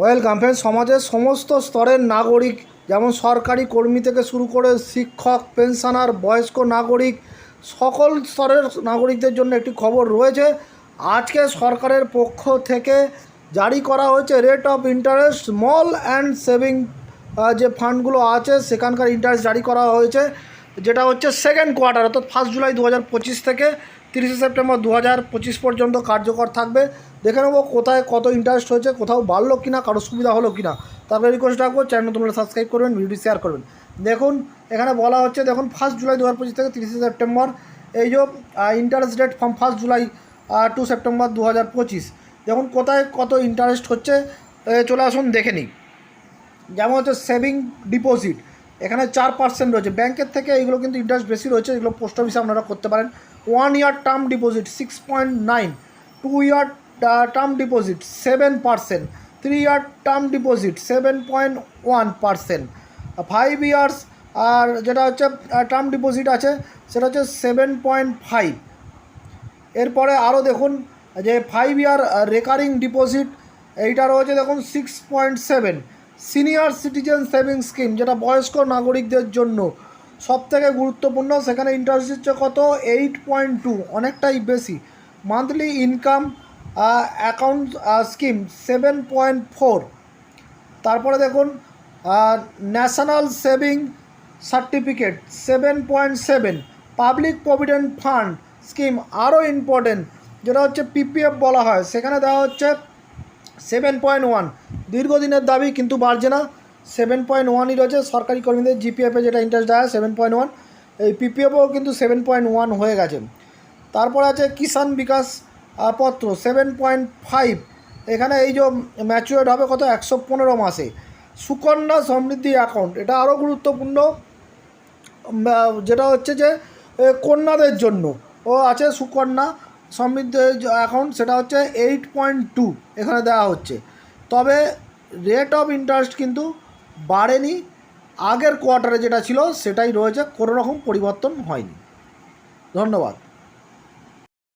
Welcome friend সমাজের সমস্ত স্তরের নাগরিক, যেমন সরকারি কর্মী থেকে শুরু করে শিক্ষক পেনশনার বয়স্ক নাগরিক, সকল স্তরের নাগরিকদের জন্য একটি খবর রয়েছে। আজকে সরকারের পক্ষ থেকে জারি করা হয়েছে rate of interest small and saving যে ফান্ডগুলো আছে, সেখানকার ইন্টারেস্ট জারি করা হয়েছে। যেটা হচ্ছে সেকেন্ড কোয়ার্টার অর্থাৎ ফার্স্ট জুলাই দু হাজার পঁচিশ থেকে তিরিশে সেপ্টেম্বর দু হাজার পঁচিশ পর্যন্ত কার্যকর থাকবে। দেখে নেব কোথায় কত ইন্টারেস্ট হয়েছে, কোথাও বাড়লো কি না কারও সুবিধা হলো কি না তারপরে রিকোয়েস্ট রাখব চ্যানেল তোমরা সাবস্ক্রাইব করবেন ভিডিও শেয়ার করবেন। দেখুন, এখানে বলা হচ্ছে, দেখুন ফার্স্ট জুলাই দু হাজার পঁচিশ থেকে তিরিশে সেপ্টেম্বর এই যে interest rate from first July to September দু হাজার পঁচিশ। দেখুন, কোথায় কত ইন্টারেস্ট হচ্ছে চলে আসুন, দেখে নিই। যেমন হচ্ছে সেভিং ডিপোজিট এখানে চার পার্সেন্ট রয়েছে। ব্যাংকের থেকে এইগুলো কিন্তু ইন্টারেস্ট বেশি রয়েছে, এগুলো পোস্ট অফিসে আপনারা করতে পারেন। One year term deposit six point nine two year term deposit seven percent three year term deposit seven point one percent five years আর যেটা হচ্ছে টার্ম ডিপোজিট আছে, সেটা হচ্ছে সেভেন পয়েন্ট ফাইভ এরপরে আরও দেখুন, যে ফাইভ ইয়ার রেকারিং ডিপোজিট এইটা রয়েছে দেখুন six point seven senior citizen saving scheme, যেটা বয়স্ক নাগরিকদের জন্য সবথেকে গুরুত্বপূর্ণ। সেখানে ইন্টারেস্ট হচ্ছে কত? এইট পয়েন্ট টু অনেকটাই বেশি। Monthly income account scheme seven point four তারপরে দেখুন national saving certificate seven point seven public provident fund scheme আরও ইম্পর্টেন্ট যেটা হচ্ছে পিপিএফ বলা হয়। সেখানে দেওয়া হচ্ছে সেভেন পয়েন্ট ওয়ান দীর্ঘদিনের দাবি, কিন্তু বাড়ছে না। সেভেন পয়েন্ট ওয়ানই রয়েছে। সরকারি কর্মীদের জিপিএফে যেটা ইন্টারেস্ট দেওয়া হয় সেভেন পয়েন্ট ওয়ান এই পিপিএফও কিন্তু সেভেন পয়েন্ট ওয়ান হয়ে গেছে। তারপর আছে কিষাণ বিকাশ পত্র সেভেন পয়েন্ট ফাইভ এখানে এই যে ম্যাচুয়ার্ড হবে কত? একশো পনেরো মাসে। সুকন্যা সমৃদ্ধি অ্যাকাউন্ট এটা আরও গুরুত্বপূর্ণ। যেটা হচ্ছে যে কন্যাদের জন্য। ও আছে সুকন্যা সমৃদ্ধি অ্যাকাউন্ট সেটা হচ্ছে এইট পয়েন্ট টু এখানে দেওয়া হচ্ছে। তবে রেট অফ ইন্টারেস্ট কিন্তু বাড়েনি। আগের কোয়ার্টারে যেটা ছিল, সেটাই রয়েছে, কোনো রকম পরিবর্তন হয়নি। ধন্যবাদ।